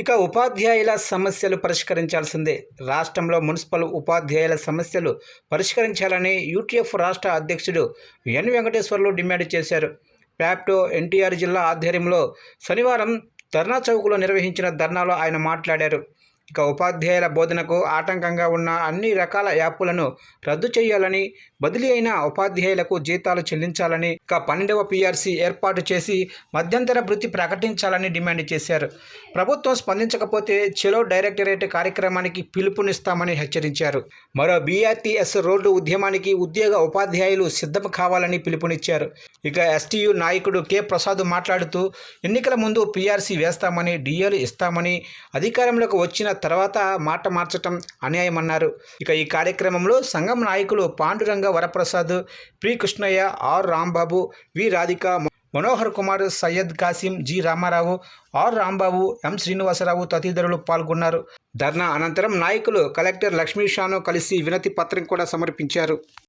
ఇక ఉపాధ్యాయుల సమస్యలు పరిష్కరించాల్సిందే. రాష్ట్రంలో మున్సిపల్ ఉపాధ్యాయుల సమస్యలు పరిష్కరించాలని యూటీఎఫ్ రాష్ట్ర అధ్యక్షుడు ఎన్ వెంకటేశ్వర్లు డిమాండ్ చేశారు. ప్యాప్టో ఎన్టీఆర్ జిల్లా ఆధ్వర్యంలో శనివారం ధర్నా చౌక్లో నిర్వహించిన ధర్నాలో ఆయన మాట్లాడారు. ఇక ఉపాధ్యాయుల బోధనకు ఆటంకంగా ఉన్న అన్ని రకాల యాప్లను రద్దు చేయాలని బదిలీ అయిన ఉపాధ్యాయులకు జీతాలు చెల్లించాలని ఇక పన్నెండవ పీఆర్సీ ఏర్పాటు చేసి మధ్యంతర వృత్తి ప్రకటించాలని డిమాండ్ చేశారు. ప్రభుత్వం స్పందించకపోతే చెలో డైరెక్టరేట్ కార్యక్రమానికి పిలుపునిస్తామని హెచ్చరించారు. మరో బీఆర్టీఎస్ రోడ్డు ఉద్యమానికి ఉద్యోగ ఉపాధ్యాయులు సిద్ధం కావాలని పిలుపునిచ్చారు. ఇక ఎస్టీయు నాయకుడు కె. ప్రసాద్ మాట్లాడుతూ ఎన్నికల ముందు పీఆర్సీ వేస్తామని డిఏలు ఇస్తామని అధికారంలోకి వచ్చిన తర్వాత మాట మార్చటం అన్యాయమన్నారు. ఇక ఈ కార్యక్రమంలో సంఘం నాయకులు Panduranga Varaprasad P Krishnaiah R Rambabu V Radhika Manohar Kumar Syed Kasim G Ramarao R Rambabu M Srinivasarao తదితరులు పాల్గొన్నారు. ధర్నా అనంతరం నాయకులు కలెక్టర్ లక్ష్మీషాను కలిసి వినతి పత్రం కూడా సమర్పించారు.